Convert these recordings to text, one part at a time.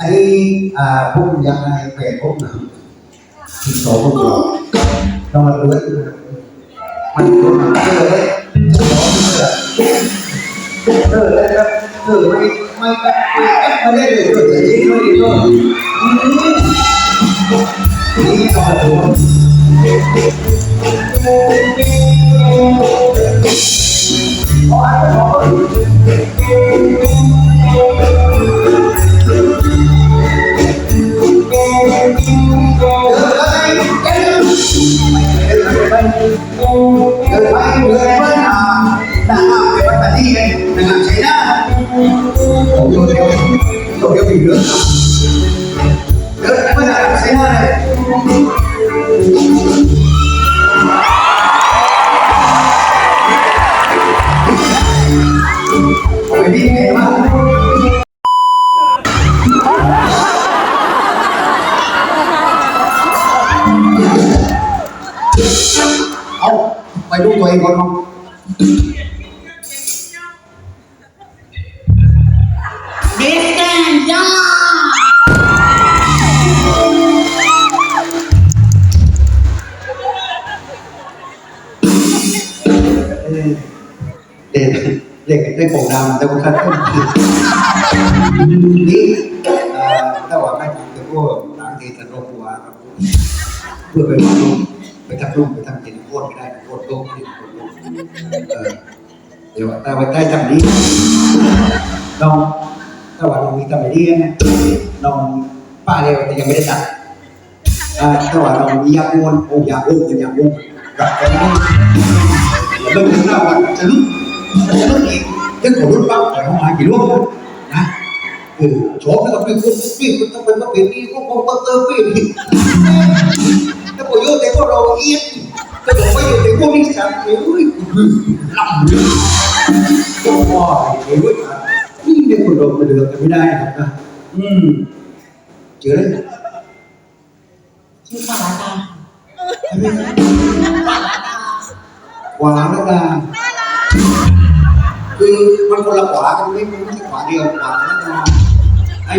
อันนี้อ่าพวกยังไงเปลี่ยนพวกหนังที่สองพวกเราเรามาดูกันมั เกิดไปเมื่อหน้าเป็นปัตตานีเองนะครับใช่นะผมโดูตัวเองก่อนมั้งมิสแกรนย่าเด็กเด็กได้โปรดามแต่ว่าขั้นต้นคือนี่ถ้าว่าไม่ทำแต่พวกหลังทีจะรบหัวครับเพื่อไปทำลูก ไปทำลูกไปทำกินโคตรไม่ได้โคตรโลกที่โคตรโลกเดี๋ยวแต่ว่าได้ทำนี้น้องถ้าว่าเรามีทำไม่ดีนะน้องป้าเร็วแต่ยังไม่ได้ตัดถ้าว่าเรามียาอ้วนโอ้ยาอ้วนเป็นยาอ้วนกลับไปนี่เริ่มถึงแล้วว่าจะลุกจะลุกอีกยังขอรุดปั๊บแต่เขาหายกี่ลูกนะเออโฉมแล้วก็เป็นคนเป็นคนต้องเป็นมาเป็นนี่ก็คงต้องเติมเป็นนี่ ถ้าพอโยนแต่พวกเราเอียดจะบอกว่าโยนแต่พวกนี้สั่งเอ้ยลำเลยก็ว่าไอ้เว้ยนี่เนี่ยคนเราไปเดือดกันไม่ได้ครับนะอืมเจอเลยชื่อปาราดาขวาแล้วดาคือมันคนละขวากันไม่ไม่ใช่ขวาเดียวขวาแล้วดาไอ้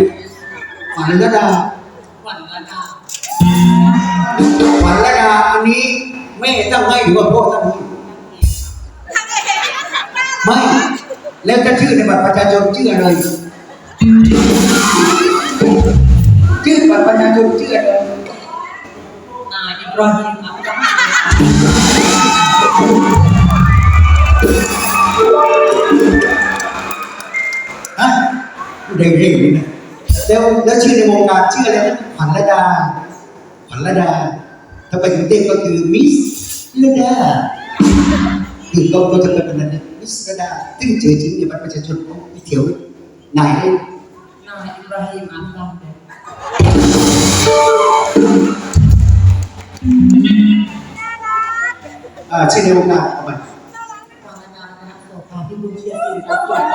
ขวาแล้วดาขวัญระดา ขวาแล้วดาอันนี้แม่ตั้งให้หรือว่าพ่อตั้งให้ไม่แล้วจะชื่อในบัตรประชาชนชื่ออะไรชื่อบัตรประชาชนชื่ออะไรนายอิบราฮิมอับดุลลาห์ฮะเร่งๆนี่นะแล้วแล้วชื่อในวงการชื่ออะไรนะขวัญระดาขวัญระดา ถ้าไปถึงเต้ก็คือมิสระดาคือเราเราจะเป็นแบบนั้นมิสระดาซึ่งเจอจริงในบัตรประชาชนของพี่เถียวนายนายอิบราฮิมอัลลาห์อ่าชื่อในวงการเอามาปาราดานะครับโสภาพิบูลเชียร์สิริรัตน์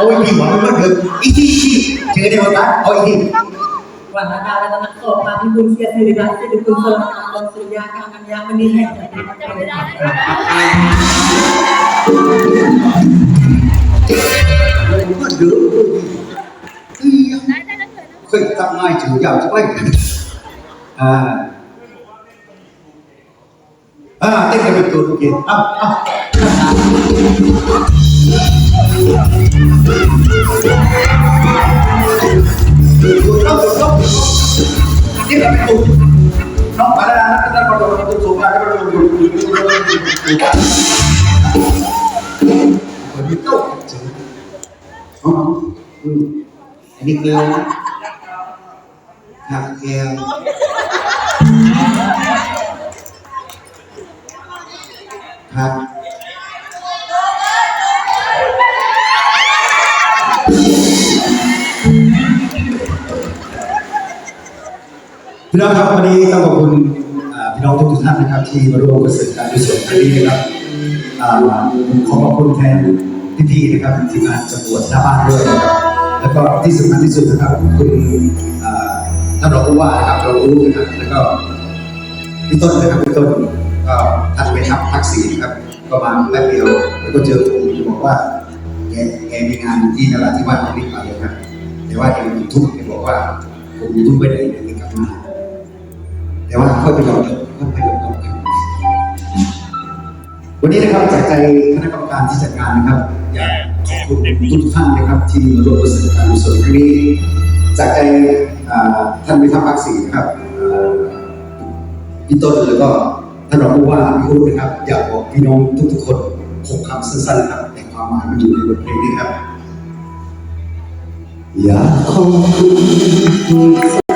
มาเอาอีกทีหวังว่าเดิมอีกทีอีกทีเจอในวงการเอาอีกทีขวัญระดาและ Ini ke kakel. Kakel. พี่น้องครับวันนี้ต้องขอบคุณพี่น้องทุกท่านนะครับ ที่มาร่วมกับสื่อการกุศลครั้งนี้นะครับขอขอบคุณแทนพี่ๆนะครับทีมงานจังหวัดหน้าบ้านด้วยนะครับแล้วก็ที่สำคัญที่สุดนะครับคุณท่านรองผู้ว่านะครับเรารู้นะครับแล้วก็พี่ต้นนะครับพี่ต้นก็ท่านไปทักทักษีนะครับก็มาแป๊บเดียวแล้วก็เจอผมบอกว่าแกแกมีงานที่นราธิวาสรีบไปเลยครับแต่ว่าแกมีทุกข์แกบอกว่าผมมีทุกข์ไม่ได้ แต่ว่าค่อยไปยอมค่อยไปยอมรับวันนี้นะครับจากใจคณะกรรมการที่จัดงานนะครับอยากขอบคุณทุกท่านนะครับที่มาร่วมประสบการณ์ส่วนครั้งนี้จากใจท่านพิทักษ์ภาคศรีนะครับพี่ต้นแล้วก็ท่านรองผู้ว่าพี่อุ้นะครับ อยากบอกพี่น้องทุกๆคนหกคำสั้นๆนะครับแต่ความหมายมันอยู่ในบทเพลงนี้ครับอยากขอบคุณ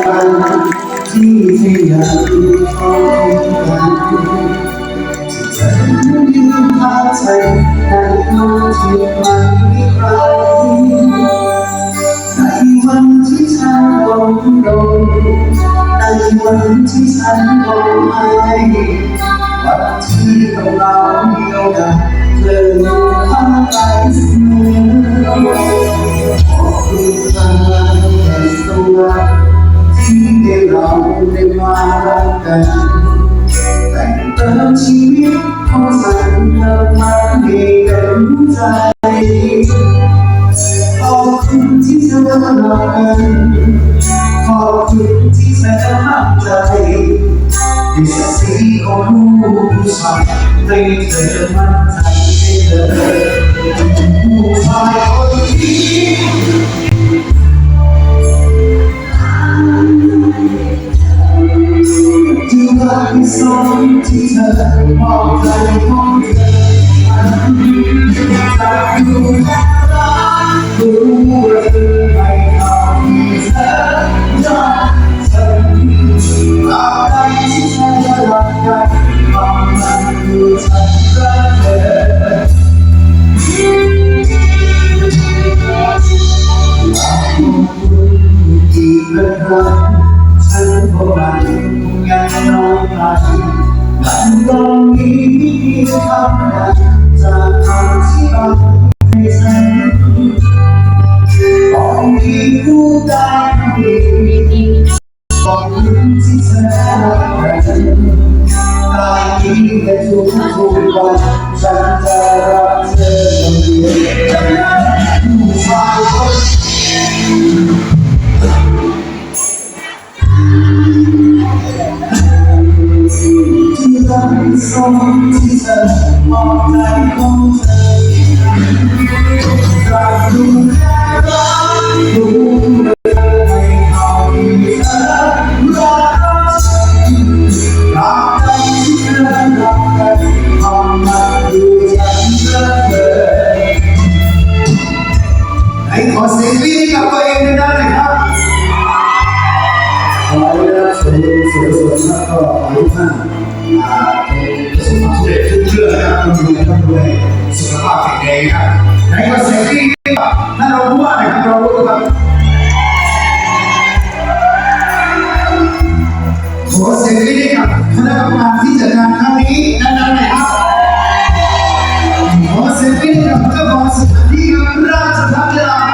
ทุกท่านที่พยายามทำกันยืนพาใจแต่คนที่ไม่ใครในวันที่ฉันลงลงในวันที่ฉันลงไม่วันที่ต้องเราเดียวกันเธอพาไปเสมอขอบคุณพระแห่งสวรรค์ ที่เราได้มารักกันแต่งเติมชีวิตของฉันเกิดมาให้เต็มใจขอบคุณที่เธอรักกันขอบคุณที่เธอมั่นใจในศักดิ์ศรีของลูกผู้ชายให้เธอมั่นใจได้เลยผู้ชายคนนี้ ที่รักที่สองที่เธอมอบใจของเธอ อีกครั้งฉันก็มันยังน้อยไปมันต้องมีคำใดจะอธิบายให้ฉันตองมีผู้ได้ดีบอกลืมที่เธอรักกันได้ยินแต่ทุก รักสมที่เธอมองใจของเธอรักดูแค่รักดูให้เขาที่เธอรักฉันรักใจที่เธอรักกันความรักดูฉันรักเธอไหนขอเสียงวิ่งกับตัวเองได้ไหมครับขอให้ได้รับสวนส่วนส่วนแล้วก็ขอทุกท่าน สบความสำเร็จทุกเรื่องนะครับร่ำรวยร่ำรวยสุขภาพแข็งแรงครับไหนก็เสียงที่ท่านเราผู้ว่าน่อยครับเราผู้ว่าครับขอเสียงที่กับคณะกรรมการที่จัดงานครั้งนี้ดังๆหน่อยครับขอเสียงที่กับเจ้าของสถานที่ครับราชพัฒนาครับ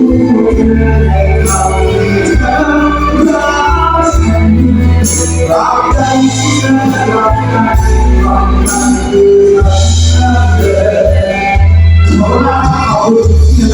คุณ